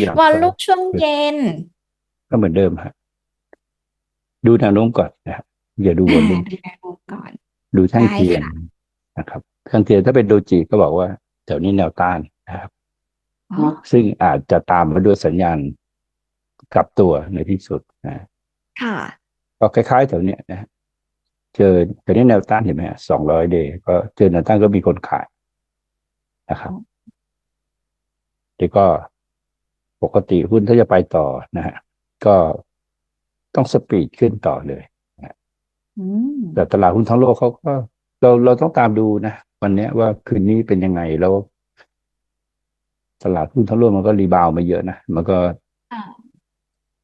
อยากวอลก็ลุ่มช่วงเย็น ก็เหมือนเดิมฮะดูแนวโน้มก่อนนะครับอย่าดูวอ่าอลลุ่มดูแนวโน้มก่อน ดูแท่งได้เทียนค่ะนะครับแท่งเทียนถ้าเป็นโดจิก็บอกว่าแถวนี้แนวต้านนะครับอ๋อซึ่งอาจจะตามมาด้วยสัญญาณกลับตัวในที่สุดนะค่ะก็คล้ายๆแถวเนี้ยนะฮะเจอแถวนี้แนวต้านเห็นไหมสองร้อยเดย์ก็เจอแนวต้านก็มีคนขายนะครับเดี๋ยวก็ ปกติหุ้นถ้าจะไปต่อนะฮะก็ต้องสปีดขึ้นต่อเลยอืมแต่ตลาดหุ้นทั้งโลกเขาก็ เราเราต้องตามดูนะวันเนี้ยว่าคืนนี้เป็นยังไงแล้ว ตลาดหุ้นทั้งโลกมันก็รีบาวด์มาเยอะนะมันก็ค่ะ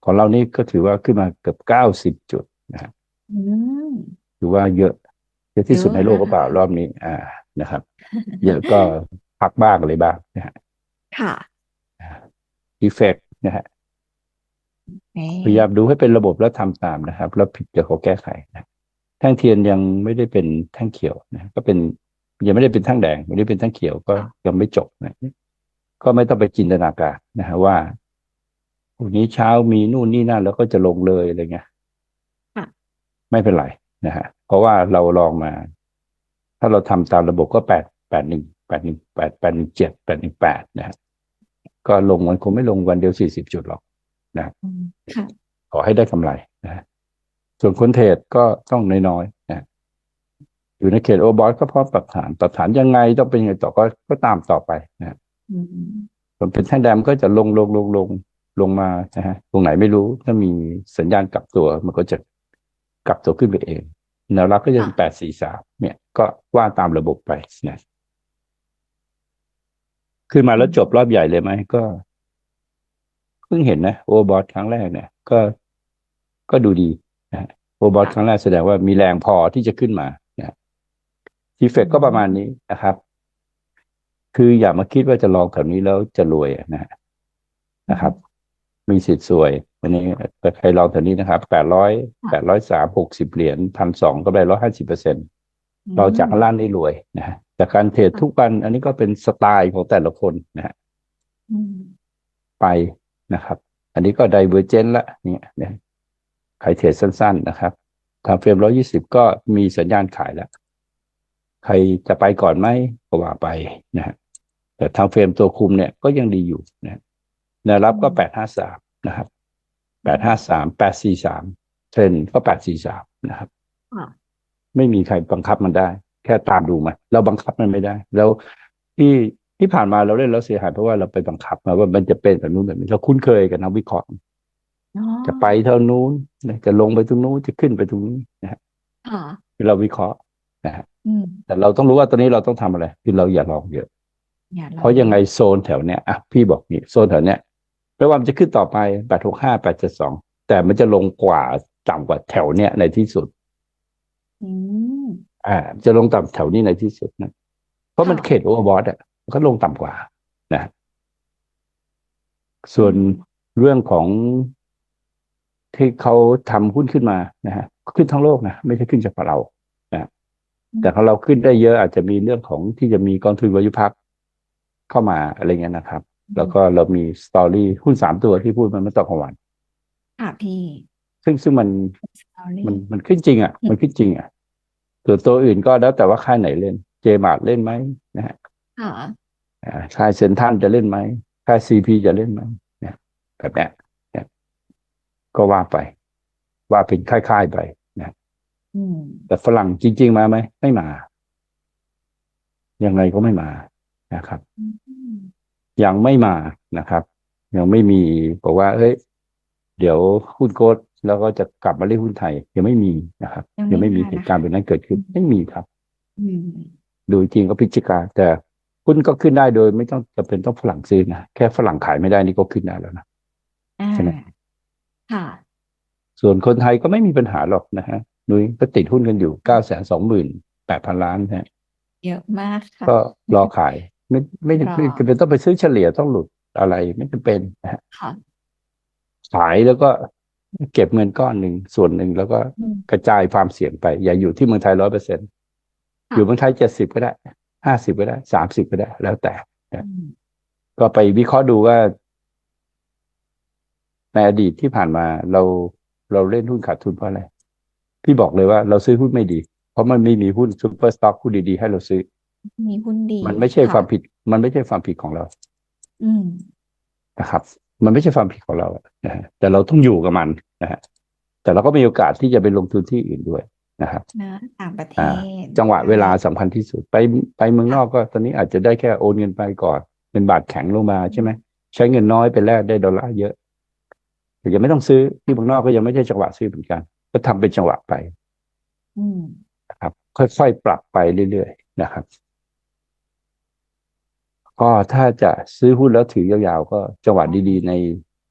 ของเรานี่ก็ถือว่าขึ้นมาเกือบเก้าสิบจุดนะฮะอืมถือว่าเยอะเยอะที่สุดเยอะในโลกก็เปล่ารอบนี้ อ่านะครับ เยอะก็พักบ้างอะไรบ้างนะฮะค่ะ อีเฟกนะฮะนี่พยายามดูให้เป็นระบบแล้วทำตามนะครับ แล้วผิดเดี๋ยวเขาแก้ไขนะแท่งเทียนยังไม่ได้เป็นแท่งเขียวนะก็เป็นยังไม่ได้เป็นแท่งแดงไม่ได้เป็นแท่งเขียวก็ยังไม่จบนะก็ไม่ต้องไปจินตนาการนะฮะว่าพรุ่งนี้เช้ามีนู่นนี่นั่นแล้วก็จะลงเลยอะไรเงี้ยค่ะไม่เป็นไรนะฮะเพราะว่าเราลองมา ถ้าเราทำตามระบบก็แปดแปดหนึ่งแปดหนึ่งแปดแปดหนึ่งเจ็ดแปดหนึ่งแปดนะฮะ ก็ลงมันคงไม่ลงวันเดียวสี่สิบจุดหรอกอืมค่ะขอให้ได้กำไรนะฮะส่วนคนเทรดก็ต้องน้อยๆนะอยู่ในเขตโอบอสก็พร้อมปรับฐาน ปรับฐานยังไงต้องเป็นยังไงต่อก็ก็ตามต่อไปนะอืมส่วนเป็นแท่งแดงก็จะลงลงลงลงลงมานะฮะตรงไหนไม่รู้ ถ้ามีสัญญาณกลับตัว มันก็จะกลับตัวขึ้นไปเองแนวรับก็จะเป็นแปดสี่สามเนี่ย ก็ว่าตามระบบไปนะ ขึ้นมาแล้วจบรอบใหญ่เลยไหมก็เพิ่งเห็นนะโอบอสครั้งแรกเนี่ย ก็ก็ดูดีนะโอบอสครั้งแรกแสดงว่ามีแรงพอที่จะขึ้นมานะทีเฟกก็ประมาณนี้นะครับ คืออย่ามาคิดว่าจะลองแถวนี้แล้วจะรวยอะนะฮะนะครับ มีสิทธิ์สวยวันนี้ใครลองแถวนี้นะครับแปดร้อยแปดร้อยสามหกสิบเหรียญพันสองก็ได้ร้อยห้าสิบเปอร์เซ็นต์เราจากข้างล่างได้รวยนะฮะ จากการเทรดทุกวัน อันนี้ก็เป็นสไตล์ของแต่ละคนนะฮะอืมไปนะครับ อันนี้ก็ไดเวอร์เจนละเนี่ยนะใครเทรดสั้น ๆ นะครับทางเฟรมร้อยี่สิบก็มีสัญญาณขายแล้ว ใครจะไปก่อนไหมก็ว่าไปนะฮะแต่ทางเฟรมตัวคุมเนี่ยก็ยังดีอยู่นะแนวรับก็แปดห้าสามนะครับแปดห้าสามแปดสี่สามเทรนด์ก็แปดสี่สามนะครับค่ะไม่มีใครบังคับมันได้แค่ตามดูมันเราบังคับมันไม่ได้ แล้วที่ที่ผ่านมาเราเล่นแล้วเสียหายเพราะว่าเราไปบังคับมาว่ามันจะเป็นแบบนู้นแบบนี้เราคุ้นเคยกับนักวิเคราะห์อ๋อจะไปเท่านู้นนะจะลงไปตรงนู้นจะขึ้นไปตรงนี้นะฮะค่ะเราวิเคราะห์นะฮะอืมแต่เราต้องรู้ว่าตอนนี้เราต้องทำอะไร คือเราอย่าลองเยอะอย่าลองเพราะยังไงโซนแถวเนี้ยอะพี่บอกนี่โซนแถวเนี้ยไม่ว่ามันจะขึ้นต่อไปแปดหกห้าแปดเจ็ดสองแต่มันจะลงกว่าต่ำกว่าแถวเนี้ยในที่สุด อืมอ่าจะลงต่ำแถวนี้ในที่สุดนะเพราะมันค่ะเขตโอเวอร์บอทอะมันก็ลงต่ำกว่านะ ส่วนเรื่องของที่เขาทำหุ้นขึ้นมานะฮะขึ้นทั้งโลกนะไม่ใช่ขึ้นเฉพาะเรานะแต่ของเราขึ้นได้เยอะอาจจะมีเรื่องของที่จะมีกองทุนวายุพักเข้ามาอะไรเงี้ยนะครับ แล้วก็เรามีสตอรี่หุ้นสามตัวที่พูดมันเมื่อตอนกลางวันค่ะพี่ ซึ่งซึ่งมันสตอรี่มันมันขึ้นจริง อะ มันขึ้นจริงอะ ส่วนตัวอื่นก็แล้วแต่ว่าค่ายไหนเล่น เจมาร์เล่นไหมนะฮะค่ะอ่าค่ายเซนทันจะเล่นไหมค่ายซีพีจะเล่นไหมเนี่ยแบบเนี้ยเนี่ยก็ว่าไป ว่าเป็นค่ายๆไปนะอืมแต่ฝรั่งจริง ๆ มาไหมไม่มา ยังไงก็ไม่มานะครับอืมยังไม่มานะครับ ยังไม่มีบอกว่าเฮ้ยเดี๋ยวหุ้นโกด แล้วก็จะกลับมาเล่นหุ้นไทย ยังไม่มีนะครับ ยังไม่มีเหตุการณ์แบบนั้นเกิดขึ้นไม่มีครับอืมดูจริงก็พิจิกา แต่หุ้นก็ขึ้นได้โดย ไม่ต้องจำเป็นต้องฝรั่งซื้อนะแค่ฝรั่งขายไม่ได้นี่ก็ขึ้นได้แล้วนะอ่าใช่ไหมค่ะ ส่วนคนไทยก็ไม่มีปัญหาหรอกนะฮะนุ้ยก็ติดหุ้นกันอยู่เก้าแสนสองหมื่นแปดพันล้านนะฮะเยอะมากค่ะก็รอขายไม่ไม่รอไม่จำเป็นต้องไปซื้อเฉลี่ยต้องหลุดอะไรไม่จำเป็นนะฮะค่ะขายแล้วก็ เก็บเงินก้อนหนึ่งส่วนหนึ่งแล้วก็อืมกระจายความเสี่ยงไป อย่าอยู่ที่เมืองไทยร้อยเปอร์เซ็นค่ะอยู่เมืองไทยเจ็ดสิบก็ได้ห้าสิบก็ได้สามสิบก็ได้ แล้วแต่อืมก็ไปวิเคราะห์ดูว่า ในอดีตที่ผ่านมาเราเราเล่นหุ้นขาดทุนเพราะอะไร พี่บอกเลยว่าเราซื้อหุ้นไม่ดี เพราะมันไม่มีหุ้นซูเปอร์สต็อกหุ้นดีๆให้เราซื้อ มีหุ้นดี มันไม่ใช่ค่ะความผิด มันไม่ใช่ความผิดของเรา อืมนะครับ มันไม่ใช่ความผิดของเราอะนะฮะแต่เราต้องอยู่กับมันนะฮะแต่เราก็มีโอกาสที่จะไปลงทุนที่อื่นด้วยนะครับนะต่างประเทอ่าศจังหวะได้เวลาสำคัญที่สุดไปไปเมืองนอกก็ตอนนี้อาจจะได้แค่โอนเงินไปก่อนเงินบาทแข็งลงมาใช่ไหมใช้เงินน้อยไปแลกได้ดอลลาร์เยอะแต่ยังไม่ต้องซื้อที่เมืองนอกก็ยังไม่ใช่จังหวะซื้อเหมือนกัน ก็ทำเป็นจังหวะไปอืมนะครับ ค่อยๆปรับไปเรื่อยๆนะครับ ก็ถ้าจะซื้อหุ้นแล้วถือยาวๆ ก็จังหวะดีๆใน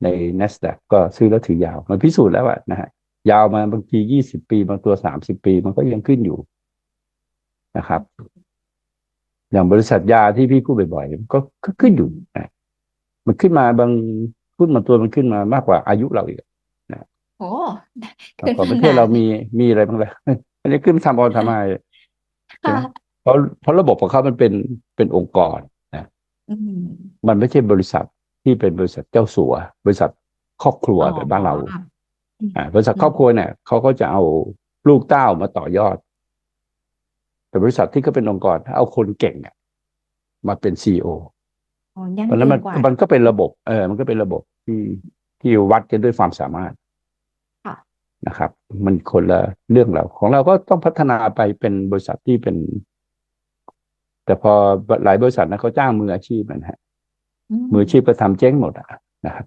ใน NASDAQ ก็ซื้อแล้วถือยาว มันพิสูจน์แล้วอะนะฮะยาวมาบางทียี่สิบปีบางตัวสามสิบปีมันก็ยังขึ้นอยู่นะครับ อย่างบริษัทยาที่พี่พูดบ่อยๆมันก็ก็ขึ้นอยู่นะมันขึ้นมาบางหุ้นบางตัวมันขึ้นมามากกว่าอายุเราอีกโอ้แต่ขึ้นของมาประเทศเรานานมีมีอะไรบ้างล่ะอันนี้ขึ้นทำออนทำไมค่ะเพราะเพราะระบบของเขามันเป็นเป็นองค์กรอื มมันไม่ใช่บริษัทที่เป็นบริษัทเจ้าสัว บริษัทครอบครัวอ๋อแบบบ้านเราอืมอ่าบริษัทครอบครัวเนี่ยเขาก็จะเอาลูกเต้ามาต่อยอด แต่บริษัทที่ก็เป็นองค์กรเอาคนเก่งอะมาเป็นซีออ๋อยั่งเพราะฉะนั้นมันยืกว่ามันก็เป็นระบบ เออ มันก็เป็นระบบที่ที่วัดกันด้วยความสามารถค่ะนะครับ มันคนละเรื่องเราของเราก็ต้องพัฒนาไปเป็นบริษัทที่เป็น แต่พอหลายบริษัทนะเขาจ้างมืออาชีพนะฮะมืออาชีพก็ทำเจ๊งหมดอะนะครับ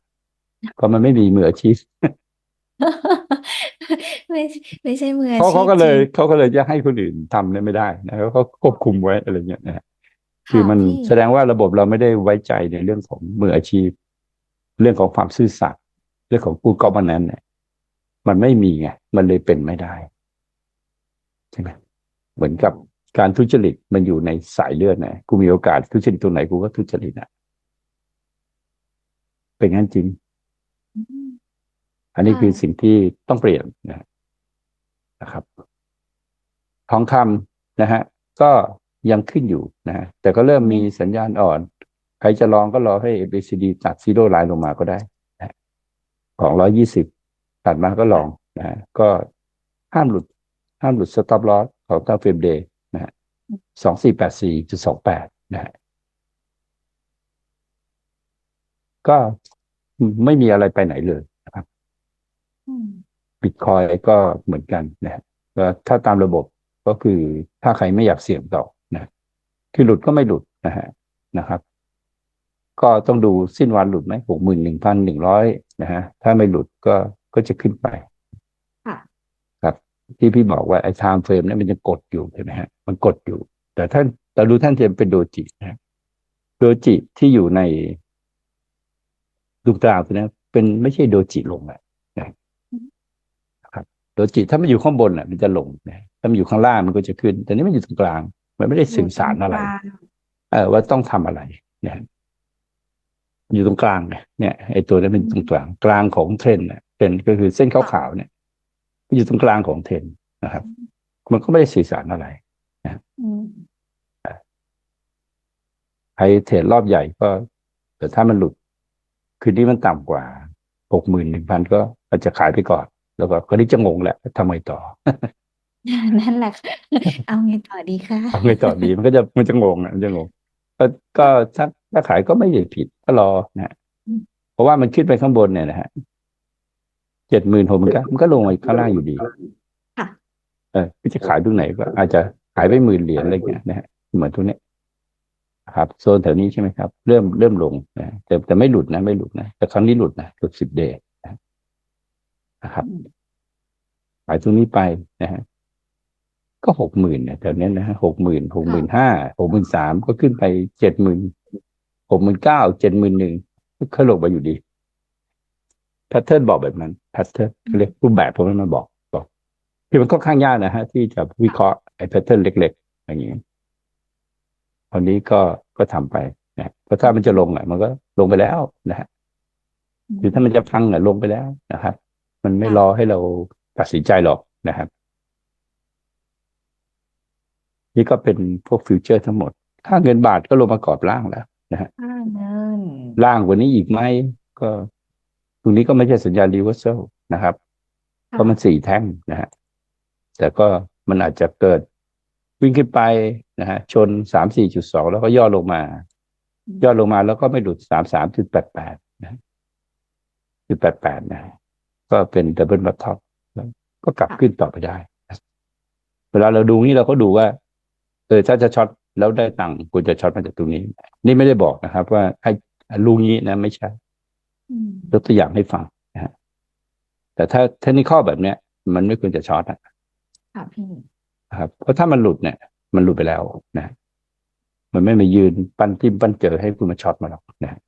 เพราะมันไม่มีมืออาชีพไม่ไม่ใช่มืออาเขาชีเขาพก็เลยจริงเขาก็เลยจะให้คนอื่นทำเนี่ยไม่ได้นะเขาก็ควบคุมไว้อะไรเงี้ยนะฮะคือค่ะมันพี่แสดงว่าระบบเราไม่ได้ไว้ใจในเรื่องของมืออาชีพ เรื่องของความซื่อสัตย์เรื่องของกูกอบนั้นเนี่ยมันไม่มีไงมันเลยเป็นไม่ได้ใช่ไหมเหมือนกับ การทุจริตมันอยู่ในสายเลือดนะกูมีโอกาสทุจริตตรงไหนกูก็ทุจริตอะ เป็นงั้นจริงอืมอันนี้ค่ะคือสิ่งที่ต้องเปลี่ยนนะนะครับ ทองคำนะฮะ ก็ยังขึ้นอยู่นะฮะแต่ก็เริ่มมีสัญญาณอ่อน ใครจะลองก็รอให้ ABCD ตัดซีโร่ไลน์ลงมาก็ได้นะฮะของร้อยยี่สิบตัดมาก็ลองนะฮะก็ห้ามหลุด ห้ามหลุดสต็อปลอสของตาเฟรมเดย์นะฮะ สองสี่แปดสี่จุดสองแปดนะฮะก็ไม่มีอะไรไปไหนเลยนะครับอืมบิตคอยก็เหมือนกันนะฮะก็ถ้าตามระบบก็คือถ้าใครไม่อยากเสี่ยงต่อนะคือหลุดก็ไม่หลุดนะฮะนะครับ ก็ต้องดูสิ้นวันหลุดไหมหกหมื่นหนึ่งพันหนึ่งร้อยนะฮะถ้าไม่หลุดก็ก็จะขึ้นไปค่ะครับ ที่พี่บอกว่าไอ้ time frame เนี่ยมันจะกดอยู่ใช่ไหมฮะ มันกดอยู่ แต่ท่านแต่ดูท่านเทียมเป็นโดจินะฮะโดจิที่อยู่ในดวงตาตัวนี้เป็นไม่ใช่โดจิลงอะโดยจิตถ้ามันอยู่ข้างบนอะ มันจะลงนะถ้ามันอยู่ข้างล่างมันก็จะขึ้น แต่นี่มันอยู่ตรงกลาง มันไม่ได้สื่อสารอะไรยู่ตงกลางเออว่าต้องทำอะไรนะอยู่ตรงกลางไงเนี่ยไอ้ตัวนี้มันอยู่ตรงกลางกลางของเทรนด์เนี่ยเทรนด์ก็คือเส้นขาวๆเนี่ยมัน อยู่ตรงกลางของเทรนด์นะครับ มันก็ไม่ได้สื่อสารอะไรอืมใครเทรดรอบใหญ่ก็แต่ถ้ามันหลุด คืนนี้มันต่ำกว่าหกหมื่นหนึ่งพันก็อาจจะขายไปก่อน แล้วก็คนนี้จะงงแหละทำไมต่อ นั่นแหละค่ะเอาไงต่อดีคะทำไงต่อดีมันก็จะมันจะงงอะมันจะงงก็ก็ถ้าถ้าขายก็ไม่ได้ผิดก็รอนะฮะเพราะว่ามันขึ้นไปข้างบนเนี่ยนะฮะ เจ็ดหมื่นหกมันก็มันก็ลงมาข้างล่างอยู่ดีค่ะ เออก็จะขายตรงไหนก็อาจจะขายไปหมื่นเหรียญอะไรเงี้ยนะฮะเหมือนทุกเนี้ยครับ โซนแถวนี้ใช่ไหมครับ เริ่มเริ่มลงนะแต่แต่ไม่หลุดนะไม่หลุดนะแต่ครั้งนี้หลุดนะหลุดสิบเดย์นะครับอืมขายตรงนี้ไปนะฮะก็หกหมื่นเนี่ยแถวเนี้ยนะฮะหกหมื่นหกหมื่นห้าหกหมื่นสามก็ขึ้นไปเจ็ดหมื่นหกหมื่นเก้าเจ็ดหมื่นหนึ่งก็ลงมาอยู่ดี แพทเทิร์นบอกแบบนั้นแพทเทิร์นเรียกรูปแบบผมมันบอกบอกคือมันค่อนข้างยากนะฮะ ที่จะวิเคราะห์ไอ้แพทเทิร์นเล็ก ๆ อย่างนี้ตอนนี้ก็ก็ทำไปนะเพราะถ้ามันจะลงอะ มันก็ลงไปแล้วนะฮะหรือถ้ามันจะพังอะลงไปแล้วนะครับ มันไม่ค่ะรอให้เราตัดสินใจหรอกนะครับ นี่ก็เป็นพวกฟิวเจอร์ทั้งหมด ค่าเงินบาทก็ลงมากรอบล่างแล้วนะฮะค่าเงินล่างกว่านี้อีกไหมก็ ตรงนี้ก็ไม่ใช่สัญญาณ reversal นะครับ เพราะมันสี่แท่งนะฮะแต่ก็มันอาจจะเกิดวิ่งขึ้นไปนะฮะชนสามสี่จุดสองแล้วก็ย่อลงมา ย่อลงมาแล้วก็ไม่หลุดสามสามจุดแปดแปดนะจุดแปดแปดนะฮะก็เป็นดับเบิลบัตท็อปก็กลับขึ้นต่อไปได้ เวลาเราดูนี่เราก็ดูว่า เออถ้าจะช็อตแล้วได้ตังค์ควรจะช็อตมาจากตรงนี้ นี่ไม่ได้บอกนะครับ ว่าให้ลูกนี้นะ ไม่ใช่อืม ยกตัวอย่างให้ฟังนะฮะแต่ถ้าเทคนิคแบบเนี้ย มันไม่ควรจะช็อตอะค่ะพี่นะครับ เพราะถ้ามันหลุดเนี่ย มันหลุดไปแล้วนะ มันไม่มายืนปั้นจิ้มปั้นเจอให้คุณมาช็อตมาหรอกนะ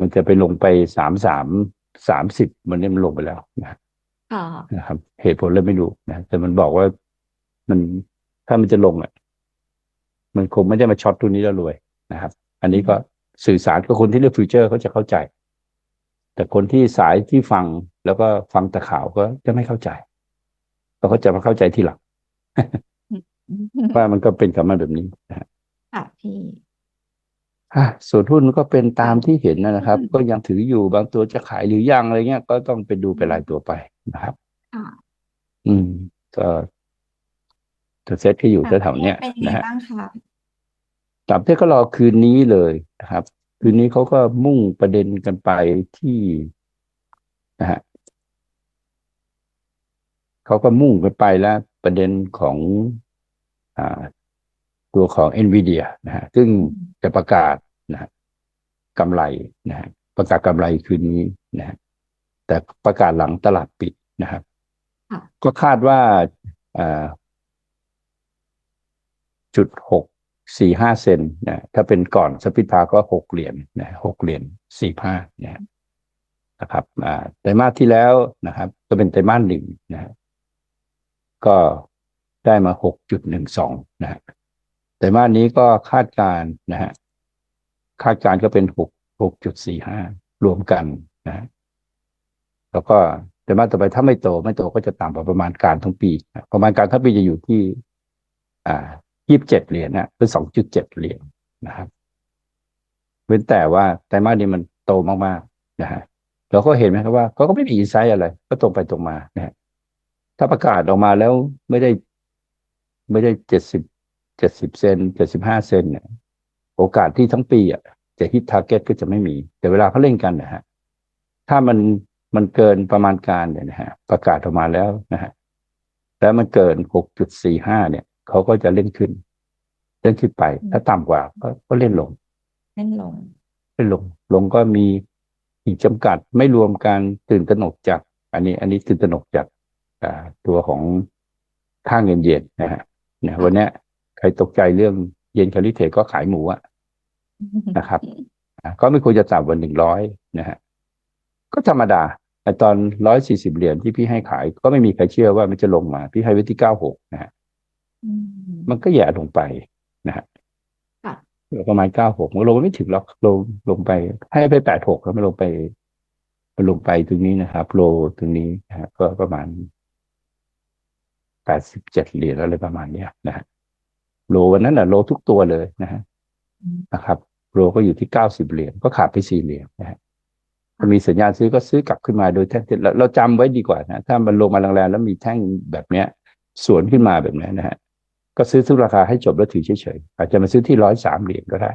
มันจะไปลงไปสามสามสามสิบมันเนี่ยมันลงไปแล้วนะค่ะนะครับ เหตุผลเลยไม่รู้นะแต่มันบอกว่ามันถ้ามันจะลงอะ มันคงไม่ได้มาช็อตตัวนี้แล้วรวยนะครับ อันนี้ก็สื่อสารกับคนที่เลือกฟิวเจอร์เขาจะเข้าใจ แต่คนที่สายที่ฟังแล้วก็ฟังแต่ข่าวก็จะไม่เข้าใจเพราะเขาจะมาเข้าใจทีหลังว่ามันก็เป็นกับมันแบบนี้นะฮะค่ะพี่อะส่วนหุ้นก็เป็นตามที่เห็นนะครับอืมก็ยังถืออยู่บางตัวจะขายหรือยังอะไรเงี้ย ก็ต้องไปดูไปรายตัวไปนะครับค่ะอืม ก็ตัวเซ็ตที่อยู่แถวๆเนี้ยเป็นยังไงนะฮะบ้างคะต่างประเทศก็รอคืนนี้เลยนะครับ คืนนี้เขาก็มุ่งประเด็นกันไปที่นะฮะเขาก็มุ่งกันไปแล้วประเด็นของอ่าตัวของ NVIDIA นะฮะซึ่งจะประกาศนะฮะกำไรนะฮะประกาศกำไรคืนนี้นะฮะแต่ประกาศหลังตลาดปิดนะครับค่ะก็คาดว่าอ่าจุดหก สี่ห้าเซนนะถ้าเป็นก่อนสปิทาก็หกเหรียญนะหกเหรียญสี่ห้านะนะครับอ่าไตรมาสที่แล้วนะครับ ก็เป็นไตรมาสหนึ่งนะฮะก็ได้มาหกจุดหนึ่งสองนะฮะไตรมาสนี้ก็คาดการณ์นะฮะคาดการณ์ก็เป็นหกหกจุดสี่ห้ารวมกันนะฮะแล้วก็ไตรมาสต่อไปถ้าไม่โต ไม่โตก็จะต่ำกว่าประมาณการทั้งปี ประมาณการทั้งปีจะอยู่ที่ อ่า ยี่สิบเจ็ดเหรียญนะคือสองจุดเจ็ดเหรียญนะครับ เว้นแต่ว่าไตรมาสนี้มันโตมากๆนะฮะเราก็เห็นไหมครับว่าเขาก็ไม่มีอินไซต์อะไร ก็ตรงไปตรงมานะฮะถ้าประกาศออกมาแล้วไม่ได้ ไม่ได้เจ็ดสิบเจ็ดสิบเซนเจ็ดสิบห้าเซนเนี่ยโอกาสที่ทั้งปีอะจะฮิตทาร์เก็ตก็จะไม่มี แต่เวลาเขาเล่นกันนะฮะถ้ามันมันเกินประมาณการเนี่ยนะฮะประกาศออกมาแล้วนะฮะแล้วมันเกินหกจุดสี่ห้าเนี่ย เขาก็จะเล่นขึ้น เล่นขึ้นไป ถ้าต่ำกว่าก็ก็เล่นลง เล่นลง เล่นลง ลงก็มีขีดจำกัดไม่รวมการตื่นตระหนกจาก อันนี้ อันนี้ตื่นตระหนกจากอ่าตัวของค่าเงินเยนนะฮะเนี่ยวันเนี้ยใครตกใจเรื่องเยนคาริเทก็ขายหมูอะนะครับอะก็ไม่ควรจะต่ำกว่าหนึ่งร้อยนะฮะก็ธรรมดาแต่ตอนร้อยสี่สิบเหรียญที่พี่ให้ขาย ก็ไม่มีใครเชื่อว่ามันจะลงมา พี่ให้ไว้ที่เก้าหกนะฮะอื มมันก็แย่ลงไปนะฮะค่ะประมาณเก้าหกมันลงไม่ถึงหรอกลงลงไป ให้ไปแปดหกแล้วมันลงไปมันลงไปตรงนี้นะครับ โลตรงนี้นะฮะก็ประมาณแปดสิบเจ็ดเหรียญอะไรประมาณเนี้ยนะฮะโลวันนั้นน่ะโลทุกตัวเลยนะฮะอืมนะครับ โลก็อยู่ที่เก้าสิบเหรียญก็ขาดไปสี่เหรียญนะฮะถ้ามีสัญญาณซื้อก็ซื้อกลับขึ้นมาโดยแท่งเราเราจำไว้ดีกว่านะถ้ามันลงมาแรงๆแล้วมีแท่งแบบเนี้ย สวนขึ้นมาแบบนี้นะฮะ ก็ซื้อทุกราคาให้จบแล้วถือเฉยๆอาจจะมาซื้อที่ร้อยสามเหรียญก็ได้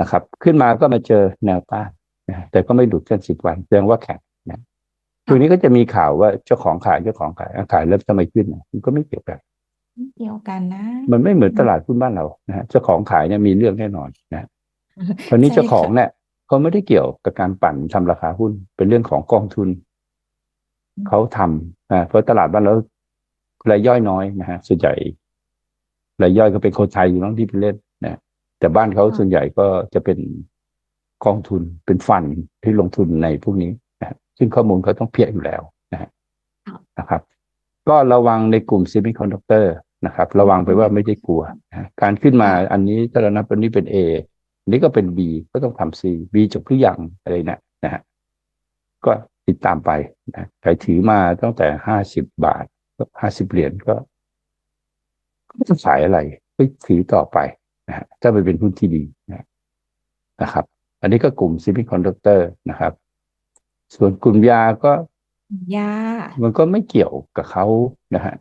นะครับ ขึ้นมาก็มาเจอแนวต้านนะฮะแต่ก็ไม่หลุดกันสิบวันแสดงว่าแข็งนะทีนี้ก็จะมีข่าวว่าเจ้าของขายเจ้าของขายอะขายแล้วทำไมขึ้นนะมันก็ไม่เกี่ยวกันเดียวกันนะ มันไม่เหมือนตลาดหุ้นบ้านเรานะฮะเจ้าของขายเนี่ยมีเรื่องแน่นอนนะฮะคราวนี้ใช่เจ้าของค่ะเนี่ยเขาไม่ได้เกี่ยวกับการปั่นทำราคาหุ้นเป็นเรื่องของกองทุนอืมเขาทำอ่าเพราะตลาดบ้านเรารายย่อยน้อยนะฮะส่วนใหญ่ รายย่อยก็เป็นคนไทยอยู่บ้างที่ไปเล่นนะแต่บ้านเขาส่วนใหญ่ก็จะเป็นกองทุนเป็นฟันที่ลงทุนในพวกนี้นะฮะซึ่งข้อมูลเขาต้องเพียอยู่แล้วนะฮะครับนะครับ ก็ระวังในกลุ่มซิมิคอนดักเตอร์นะครับ ระวังไปว่าไม่ได้กลัวนะฮะการขึ้นมาอันนี้ถ้าเรานับอันนี้เป็น A อันนี้ก็เป็น B ก็ต้องทำ C B จบหรือยังอะไรเนะนะฮะก็ติดตามไปนะใครถือมาตั้งแต่ห้าสิบบาทห้าสิบเหรียญก็ ก็ไม่ต้องขายอะไรก็ถือต่อไปนะฮะถ้ามันเป็นหุ้นที่ดีนะนะครับ อันนี้ก็กลุ่มซิมิคอนดักเตอร์นะครับ ส่วนกลุ่มยาก็ยา มันก็ไม่เกี่ยวกับเขานะฮะ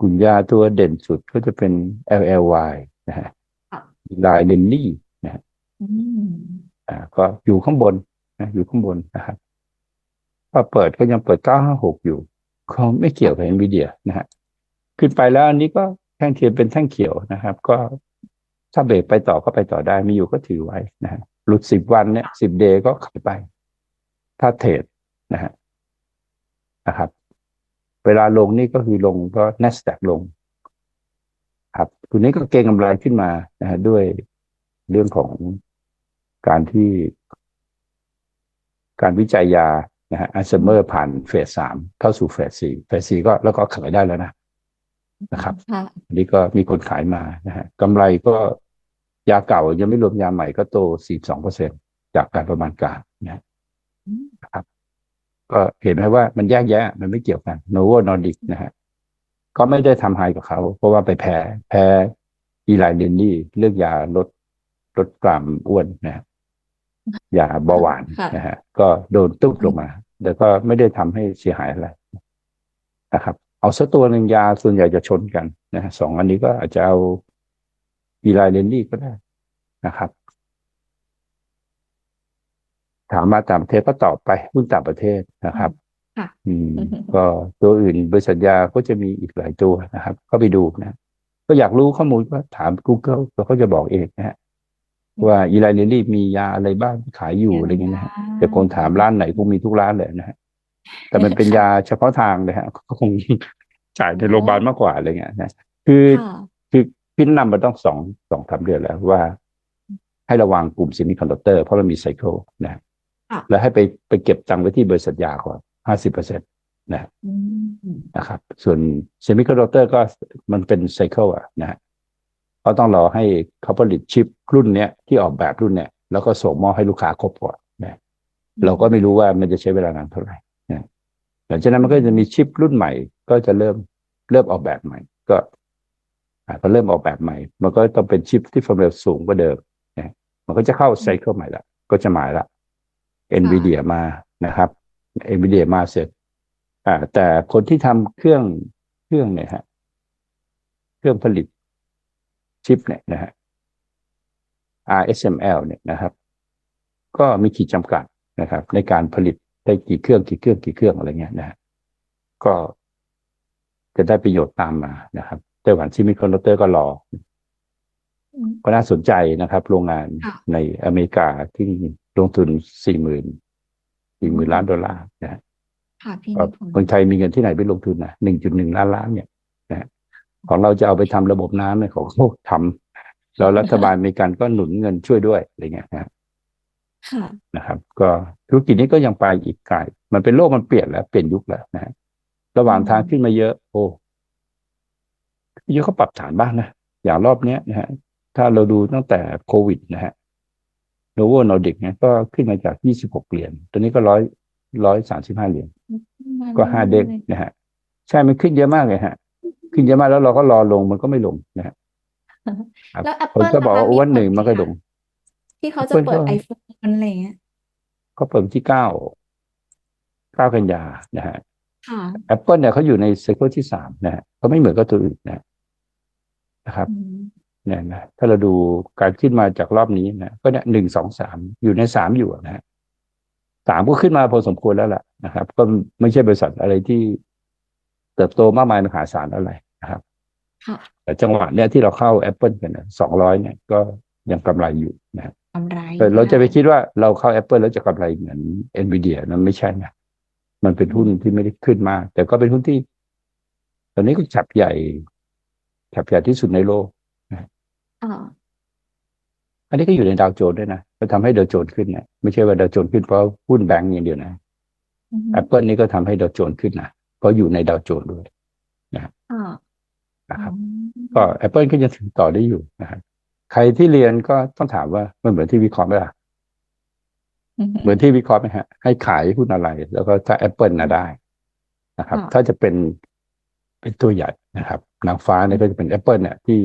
กลุ่มยาตัวเด่นสุดก็จะเป็น LLY นะฮะค่ะลายเลนลี่นะฮะอืมอ่าก็อยู่ข้างบนนะอยู่ข้างบนนะครับ พอเปิดก็ยังเปิด 956 อยู่ก็ไม่เกี่ยวกับ NVIDIA นะฮะขึ้นไปแล้วอันนี้ก็แท่งเทียนเป็นแท่งเขียวนะครับ ก็ถ้าเบรกไปต่อก็ไปต่อได้มีอยู่ก็ถือไว้นะฮะหลุดสิบวันเนี่ยสิบเดย์ก็ขายไป ถ้าเทรดนะฮะนะครับ เวลาลงนี่ก็คือลงเพราะ NASDAQ ลง ครับตัวนี้ก็เก็งกำไรขึ้นมานะฮะด้วยเรื่องของการที่การวิจัยยา นะฮะอัลไซเมอร์ผ่านเฟสสามเข้าสู่เฟสสี่เฟสสี่ก็แล้วก็ขายได้แล้วนะนะครับค่ะอันนี้ก็มีคนขายมานะฮะกำไรก็ยาเก่ายังไม่รวมยาใหม่ก็โต42เปอร์เซ็นจากการประมาณการนะฮะอืมครับ ก็เห็นไหมว่ามันแยกแยะ มันไม่เกี่ยวกันโนโวนอร์ดิกนะฮะก็ไม่ได้ทำไฮกับเขา เพราะว่าไปแพ้ แพ้อีไลเดนนี่เรื่องยาลดลดกรามอ้วนนะฮะ ยาเบาหวานค่ะนะฮะก็โดนตุ๊บลงมา แต่ก็ไม่ได้ทำให้เสียหายอะไรนะครับ เอาสักตัวหนึ่งยาส่วนใหญ่จะชนกันนะฮะสองอันนี้ก็อาจจะเอาอีไลเดนนี่ก็ได้นะครับ ถามมาต่างประเทศก็ตอบไปหุ้นต่างประเทศนะครับค่ะอืมอือฮึก็ตัวอื่นบริษัทยาก็จะมีอีกหลายตัวนะครับ ก็ไปดูนะ ก็อยากรู้ข้อมูลก็ถาม Google แล้วเขาจะบอกเองนะฮะ ว่าอีไลเนลี่มียาอะไรบ้างที่ขายอยู่อะไรเงี้ยนะฮะแต่คนถามร้านไหนคงมีทุกร้านเลยนะฮะแต่มันเป็นยาเฉพาะทางเลยฮะก็คงจ่ายในโรงพยาบาลมากกว่าอะไรเงี้ยนะคือค่ะคือพินนำมาต้องสองสองสามเดือนแล้วว่า ให้ระวังกลุ่มซิมิคอนดักเตอร์เพราะมันมีไซเคิลนะค่ะแล้วให้ไปไปเก็บตังค์ไว้ที่บริษัทยาก่อนห้าสิบเปอร์เซ็นตนะอืมนะครับ ส่วนเซมิคอนดักเตอร์ก็มันเป็นไซเคิลอะนะ ฮะก็ต้องรอให้เขาผลิตชิปรุ่นเนี้ยที่ออกแบบรุ่นเนี้ยแล้วก็ส่งมอบให้ลูกค้าครบก่อนนะเราก็ไม่รู้ว่ามันจะใช้เวลานานเท่าไหร่นะหลังจากนั้นมันก็จะมีชิปรุ่นใหม่ ก็จะเริ่มเริ่มออกแบบใหม่ ก็อ่าพอเริ่มออกแบบใหม่ มันก็ต้องเป็นชิปที่ความเร็วสูงกว่าเดิมนะมันก็จะเข้าไซเคิลใหม่ละก็จะหมายละ NVIDIA มานะครับ NVIDIA มาเสร็จอ่าแต่คนที่ทำเครื่องเครื่องเนี่ยฮะ เครื่องผลิต ชิปเนี่ยนะฮะ RSML เนี่ยนะครับ ก็มีขีดจำกัดนะครับ ในการผลิตได้กี่เครื่องกี่เครื่องกี่เครื่องอะไรเงี้ยนะฮะก็จะได้ประโยชน์ตามมานะครับไต้หวันซิมิคอนดักเตอร์ก็รออืมก็น่าสนใจนะครับ โรงงานค่ะในอเมริกาที่ลงทุนสี่หมื่นสี่หมื่นล้านดอลลาร์นะฮะค่ะพี่ก็นิพนธ์คนไทยมีเงินที่ไหนไปลงทุนนะหนึ่งจุดหนึ่งล้านล้านเนี่ยนะฮะ ของเราจะเอาไปทำระบบน้ำเนี่ยของเขาทำแล้วรัฐบาลอเมริกันก็หนุนเงินช่วยด้วยอะไรเงี้ยนะฮะค่ะนะครับ ก็ธุรกิจนี้ก็ยังไปอีกไกลมันเป็นโลกมันเปลี่ยนแล้วเปลี่ยนยุคแล้วนะฮะระหว่างทางขึ้นมาเยอะ โอ้เยอะเขาปรับฐานบ้างนะอย่างรอบเนี้ยนะฮะถ้าเราดูตั้งแต่โควิดนะฮะโนโวนอร์ดิกเนี่ยก็ขึ้นมาจากยี่สิบหกเหรียญตอนนี้ก็ร้อยร้อยสามสิบห้าเหรียญก็ห้าเด้งนะฮะ ใช่ มันขึ้นเยอะมากเลยฮะ ขึ้นเยอะมากแล้วเราก็รอลงมันก็ไม่ลงนะฮะครับแล้วคน Apple ก็บอกว่านะคะมีวันหนึ่งผลมันก็ไหมลคะงที่เขาจะ Apple เปิดก็ไอโฟนอะไรเงี้ยก็เปิดวันที่เก้าเก้ากันยานะฮะค่ะ Apple เนี่ยเขาอยู่ในไซเคิลที่สามนะฮะเขาไม่เหมือนกับตัวอื่นนะนะครับอืมเนี่ยนะถ้าเราดูการขึ้นมาจากรอบนี้นะก็เนี่ยหนึ่งสองสามอยู่ในสามอยู่นะฮะสามก็ขึ้นมาพอสมควรแล้วล่ะนะครับ ก็ไม่ใช่บริษัทอะไรที่เติบโตมากมายมหาศาลอะไร นะครับค่ะแต่จังหวะเนี้ยที่เราเข้า Apple กันสองร้อยเนี่ยก็ยังกำไรอยู่นะฮะกำไรแต่เราจะไปคิดว่าเราเข้า Apple แล้วจะกำไรเหมือน Nvidia นั้นไม่ใช่นะมันเป็นหุ้นที่ไม่ได้ขึ้นมาก แต่ก็เป็นหุ้นที่ ตอนนี้ก็ฉับใหญ่ฉับใหญ่ที่สุดในโลกอ่าอันนี้ก็อยู่ในดาวโจนส์ด้วยนะก็ทำให้ดาวโจนส์ขึ้นนะไม่ใช่ว่าดาวโจนส์ขึ้นเพราะหุ้นแบงก์อย่างเดียวนะอืม Apple นี่ก็ทำให้ดาวโจนส์ขึ้นนะเพราะอยู่ในดาวโจนส์ด้วยอ่า นะครับอืมก็ Apple ก็ยังถือต่อได้อยู่นะครับใครที่เรียนก็ต้องถามว่ามันเหมือนที่วิเคราะห์ไหมล่ะอืมเหมือนที่วิเคราะห์ไหมฮะ ให้ขายหุ้นอะไร แล้วก็ถ้า Apple นะได้นะครับค่ะถ้าจะเป็นเป็นตัวใหญ่นะครับนางฟ้าเนี่ยก็จะเป็น Apple เนี่ยที่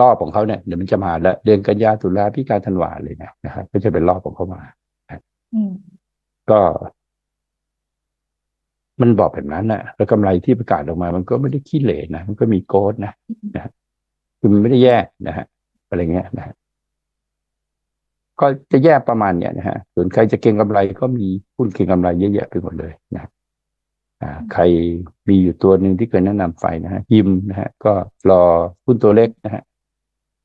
รอบของเขาเนี่ยเดี๋ยวมันจะมาแล้วเดือนกันยาตุลาพิการธันวาเลยนะนะครับ ก็จะเป็นรอบของเขามาอืมก็ มันบอกแบบนั้นนะแล้วกำไรที่ประกาศออกมา มันก็ไม่ได้ขี้เหร่นะ มันก็มีโกดนะนะคือมันไม่ได้แย่นะฮะอะไรเงี้ยนะฮะก็จะแย่ประมาณเนี้ยนะฮะส่วนใครจะเก็งกำไรก็มีหุ้นเก็งกำไรเยอะแยะไปหมดเลยนะอ่า ใครมีอยู่ตัวหนึ่งที่เคยแนะนำไปนะฮะยิมนะฮะ ก็รอหุ้นตัวเล็กนะฮะ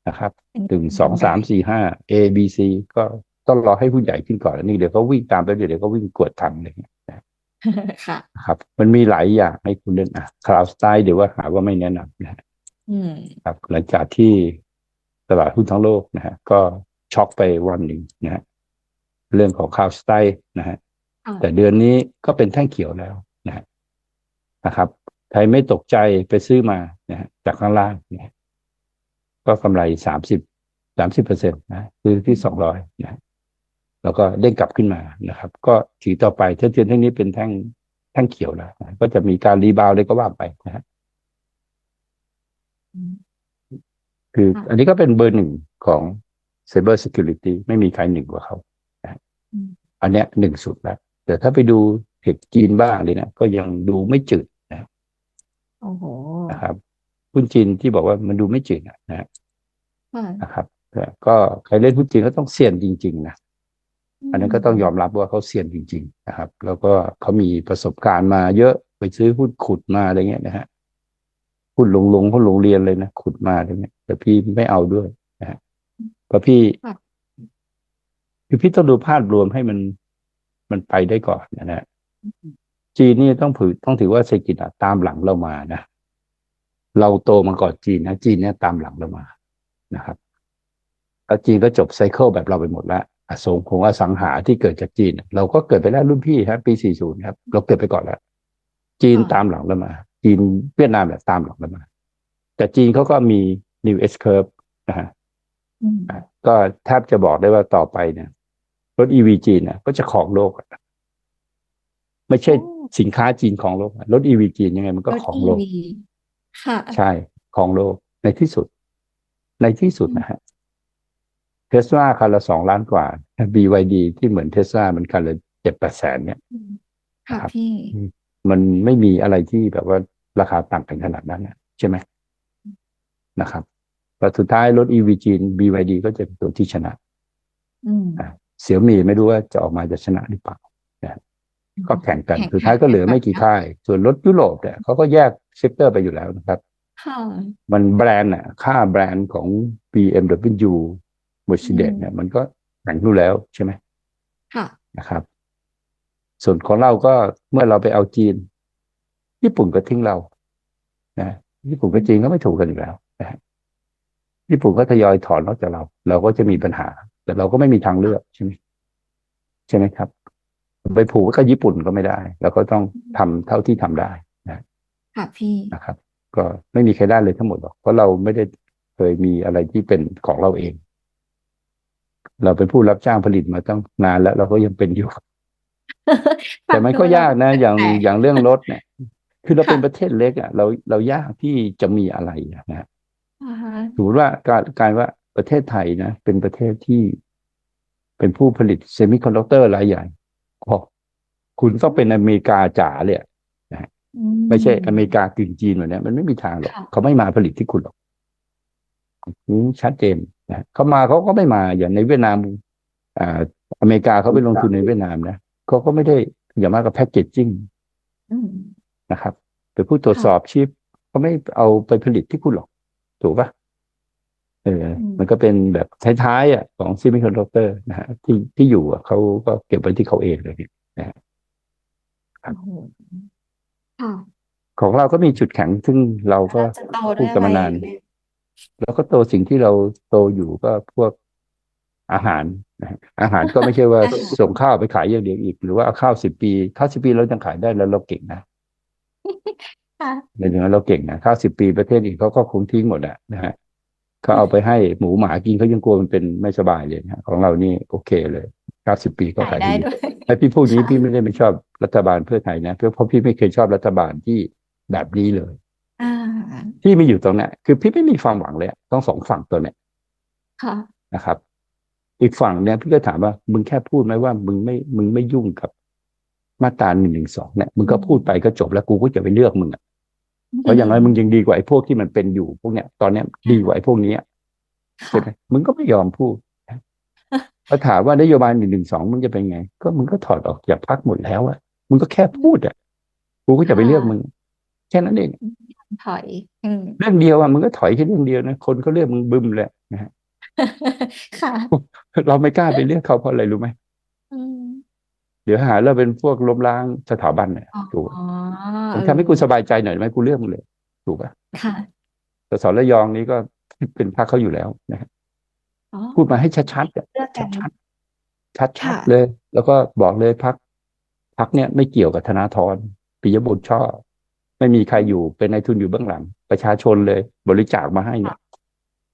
นะครับเป็นถึงสองสามสี่ห้า A B C ก็ต้องรอให้ผู้ใหญ่ขึ้นก่อนแล้วนี่เดี๋ยวเขาวิ่งตามไปเดี๋ยวเขาวิ่งกวดทันอะไรเงี้ย ค่ะนะครับ มันมีหลายอย่างให้คุณเล่นอะคลาวสไตล์เดี๋ยวว่าหาว่าไม่แนะนำนะฮะอืมครับ หลังจากที่ตลาดหุ้นทั้งโลกนะฮะ ก็ช็อกไปวันหนึ่งนะฮะเรื่องของคลาวสไตล์นะฮะค่ะแต่เดือนนี้ก็เป็นแท่งเขียวแล้วนะฮะนะครับใครไม่ตกใจไปซื้อมานะฮะจากข้างล่างนะฮะก็กำไรสามสิบสามสิบเปอร์เซ็นต์นะ ซื้อที่สองร้อยนะฮะ แล้วก็เด้งกลับขึ้นมานะครับ ก็ถือต่อไปถ้าเทียนแท่งนี้เป็นแท่งแท่งเขียวแล้วนะก็จะมีการรีบาวด์เลยก็ว่าไปนะฮะอืมคือค่ะอันนี้ก็เป็นเบอร์หนึ่งของ Cyber Security ไม่มีใครหนึ่งกว่าเขานะฮะอืมอันเนี้ยหนึ่งสุดแล้ว แต่ถ้าไปดูเทคจีนบ้างเลยนะก็ยังดูไม่จืดนะโอ้โหนะครับหุ้นจีนที่บอกว่ามันดูไม่จืดอะนะฮะค่ะนะครับแต่ก็ใครเล่นหุ้นจีนก็ต้องเสี่ยงจริง ๆ นะ อันนั้นก็ต้องยอมรับว่าเขาเสี่ยงจริง ๆ นะครับ แล้วก็เขามีประสบการณ์มาเยอะไปซื้อหุ้นขุดมาอะไรเงี้ยนะฮะหุ้นลงลงหุ้นลงเรียนเลยนะขุดมาอะไรเงี้ยแต่พี่ไม่เอาด้วยนะฮะเพราะพี่ค่ะคือพี่ต้องดูภาพรวมให้มันมันไปได้ก่อนนะฮะจีนนี่ต้องถือต้องถือว่าเศรษฐกิจอะตามหลังเรามานะเราโตมาก่อนจีนนะจีนเนี่ยตามหลังเรามานะครับแล้วจีนก็จบไซเคิลแบบเราไปหมดแล้ว อสงของอสังหาที่เกิดจากจีน เราก็เกิดไปแล้วรุ่นพี่ครับ ปี 40 ครับ เราเกิดไปก่อนแล้ว จีนตามหลังเรามา จีนเวียดนามแบบตามหลังเรามา แต่จีนเขาก็มี new S curve นะฮะอืมอะก็แทบจะบอกได้ว่าต่อไปเนี่ยรถ EV จีนเนี่ยก็จะของโลกอะไม่ใช่สินค้าจีนของโลกอะรถ EV จีนยังไงมันก็รถของโลก EV ค่ะ ใช่ของโลกในที่สุด ในที่สุดนะฮะ เทสลาคันละสองล้านกว่า BYD ที่เหมือนเทสลามันคันละเจ็ดแปดแสนเนี่ยอืมค่ะครับพี่มันไม่มีอะไรที่แบบว่าราคาต่างกันขนาดนั้นนะใช่ไหมนะครับแต่สุดท้ายรถ EV จีน BYD ก็จะเป็นตัวที่ชนะอืมเสี่ยมี่ไม่รู้ว่าจะออกมาจะชนะหรือเปล่าก็แข่งกันสุดท้ายก็เหลือไม่กี่ค่าย ส่วนรถยุโรปเนี่ยเขาก็แยกเซกเตอร์ไปอยู่แล้วนะครับค่ะมันแบรนด์อะค่าแบรนด์ของ BMW Mercedes อืมเนี่ยมันก็แข่งรู้แล้วใช่ไหมค่ะนะครับ ส่วนของเราก็เมื่อเราไปเอาจีน ญี่ปุ่นก็ทิ้งเรานะญี่ปุ่นกับจีนก็ไม่ถูกกันอยู่แล้วนะฮะญี่ปุ่นก็ทยอยถอนออกจากเรา เราก็จะมีปัญหา แต่เราก็ไม่มีทางเลือกใช่ไหมใช่ไหมครับ ไปผูกไว้กับญี่ปุ่นก็ไม่ได้ เราก็ต้องทำเท่าที่ทำได้นะค่ะพี่นะครับ ก็ไม่มีใครได้เลยทั้งหมดหรอกเพราะเราไม่ได้เคยมีอะไรที่เป็นของเราเอง เราเป็นผู้รับจ้างผลิตมาตั้งนานแล้ว เราก็ยังเป็นอยู่ แต่มันก็ยากนะ อย่างแต่อย่างเรื่องรถเนี่ย คือเราค่ะเป็นประเทศเล็กอะเราเรายากที่จะมีอะไรอะนะอ่าฮะสมมติว่าการการว่าประเทศไทยนะเป็นประเทศที่เป็นผู้ผลิตเซมิคอนดักเตอร์รายใหญ่โอ้คุณต้องเป็นอเมริกาจ๋าเลยอะอืไม่ใช่อเมริกากึ่งจีนแบบเนี้ยมันไม่มีทางหรอกค่ะเขาไม่มาผลิตที่คุณหรอกนี่ชัดเจน นะเขามาเขาก็ไม่มาอย่างในเวียดนามอ่าอเมริกาเขาไปลงทุนในเวียดนามนะเขาก็ไม่ได้อย่างมากกับแพคเกจจิ้งอืมนะครับเป็นผู้ตรวจค่ะสอบชิปเขาไม่เอาไปผลิตที่คุณหรอก ถูกปะเอออมมันก็เป็นแบบท้ายๆอะของซิมิคอนดักเตอร์นะฮะที่ที่อยู่อะเขาก็เก็บไว้ที่เขาเองเลยเนี่ยครับโอ้โหค่ะของเราก็มีจุดแข็งซึ่งเราก็จะโตพูด้ดวยกันอะไรมานานเนี่ย แล้วก็โตสิ่งที่เราโตอยู่ก็พวกอาหารนะฮะอาหารก็ไม่ใช่ว่าอาหารส่งข้าวไปขายอย่างเดียวอีก หรือว่าเอาข้าวสิบปีข้าวสิบปีเรายังขายได้แล้วเราเก่งนะค่ะในอย่างนั้นเราเก่งนะข้าวสิบปีประเทศอื่นเขาก็คงทิ้งหมดอะนะฮะเขาเอาไปให้หมูหมากินเขายังกลัวมันเป็นไม่สบายเลยนะของเรานี่โอเคเลยเก้าสิบปีก็ขาขายยได้ดีด้วยไอ้พี่พูดนี้ค่ะพี่ไม่ได้ไม่ชอบรัฐบาลเพื่อไทยนะเพราะเพราะพี่ไม่เคยชอบรัฐบาลที่แบบนี้เลยอ่า ที่มีอยู่ตรงเนี้ยคือพี่ไม่มีความหวังเลยอะต้องสองฝั่งตัวเนี้ยค่ะนะครับ อีกฝั่งเนี่ยพี่ก็ถามว่า มึงแค่พูดไหมว่า มึงไม่มึงไม่ยุ่งกับมาตราหนึ่งหนึ่งสองเนี่ยมึงก็พูดไปก็จบแล้วกูก็จะไปเลือกมึงอะเพราะอย่างไรมึงยังดีกว่าไอ้พวกที่มันเป็นอยู่พวกเนี้ยตอนเนี้ยดีกว่าไอ้พวกนี้อะใช่ค่ะไหมมึงก็ไม่ยอมพูดพอถามว่านโยบายหนึ่งหนึ่งสองมึงจะเป็นไง ก็มึงก็ถอดออกจากพักหมดแล้วอะมึงก็แค่พูดอะกูก็จะไปเลือกมึง แค่นั้นเอง ถอย อืมเรื่องเดียวอะมึงก็ถอยแค่เรื่องเดียวนะคนเขาเลือกมึงบึมเลยนะฮะค่ะ เราไม่กล้าไปเลือกเขาเพราะอะไรรู้ไหมอืมเดี๋ยวหาเราเป็นพวกล้มล้างสถาบันเนี่ยอ๋อถูกปะเอผมอทำให้กูสบายใจหน่อยไหมกูเลือกมึงเลย ถูกป่ะค่ะแต่สอนระยองนี้ก็เป็นพรรคเขาอยู่แล้วนะฮะอ๋อพูดมาให้ชัดๆอะเลือกกันชัดๆชัดค่ะๆเลย แล้วก็บอกเลยพักพักเนี่ยไม่เกี่ยวกับธนาธรปิยบุตรชอบ ไม่มีใครอยู่เป็นนายทุนอยู่เบื้องหลัง ประชาชนเลย บริจาคมาให้เนี่ย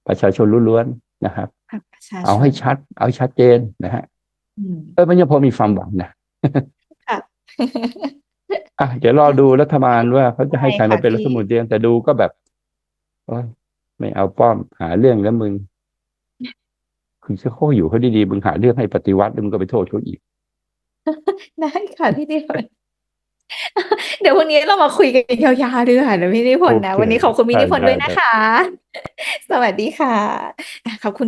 ประชาชนล้วนๆนะครับพรรคประชาชนเอาให้ชัด เอาให้ชัดเจนนะฮะอืมเออมันยังพอมีความหวังนะค่ะอะเดี๋ยวรอดูรัฐบาลว่าเขาจะให้ใครใช่ค่ะมาเป็นพี่รัฐมนตรีแต่ดูก็แบบโอ๊ยไม่เอาป้อมหาเรื่องแล้วมึง คือเขาอยู่เขาดีๆมึงหาเรื่องให้ปฏิวัติแล้วมึงก็ไปโทษเขาอีก ได้ค่ะพี่นิพนธ์ เดี๋ยววันนี้เรามาคุยกันยาวๆดีกว่านะพี่นิพนธ์นะโอเควันนี้ขอบคุณพี่ได้นิพนธ์ได้ด้วยนะคะ สวัสดีค่ะอะขอบคุณด้วย